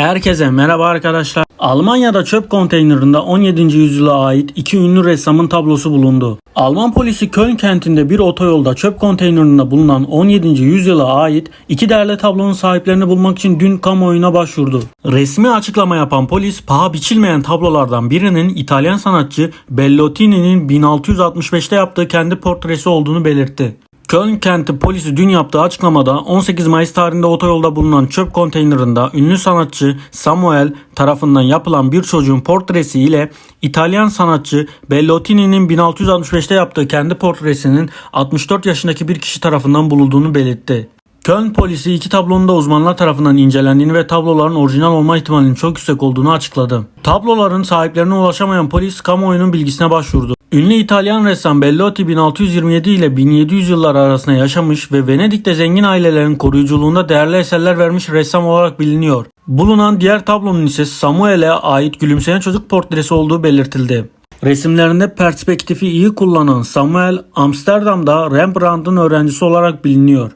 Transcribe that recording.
Herkese merhaba arkadaşlar. Almanya'da çöp konteynerinde 17. yüzyıla ait iki ünlü ressamın tablosu bulundu. Alman polisi Köln kentinde bir otoyolda çöp konteynerinde bulunan 17. yüzyıla ait iki değerli tablonun sahiplerini bulmak için dün kamuoyuna başvurdu. Resmi açıklama yapan polis paha biçilmeyen tablolardan birinin İtalyan sanatçı Bellottini'nin 1665'te yaptığı kendi portresi olduğunu belirtti. Köln kenti polisi dün yaptığı açıklamada 18 Mayıs tarihinde otoyolda bulunan çöp konteynerinde ünlü sanatçı Samuel tarafından yapılan bir çocuğun portresi ile İtalyan sanatçı Bellottini'nin 1665'te yaptığı kendi portresinin 64 yaşındaki bir kişi tarafından bulunduğunu belirtti. Köln polisi iki tablonun da uzmanlar tarafından incelendiğini ve tabloların orijinal olma ihtimalinin çok yüksek olduğunu açıkladı. Tabloların sahiplerine ulaşamayan polis kamuoyunun bilgisine başvurdu. Ünlü İtalyan ressam Bellotti 1627 ile 1700 yıllar arasında yaşamış ve Venedik'te zengin ailelerin koruyuculuğunda değerli eserler vermiş ressam olarak biliniyor. Bulunan diğer tablonun ise Samuel'e ait gülümseyen çocuk portresi olduğu belirtildi. Resimlerinde perspektifi iyi kullanan Samuel Amsterdam'da Rembrandt'ın öğrencisi olarak biliniyor.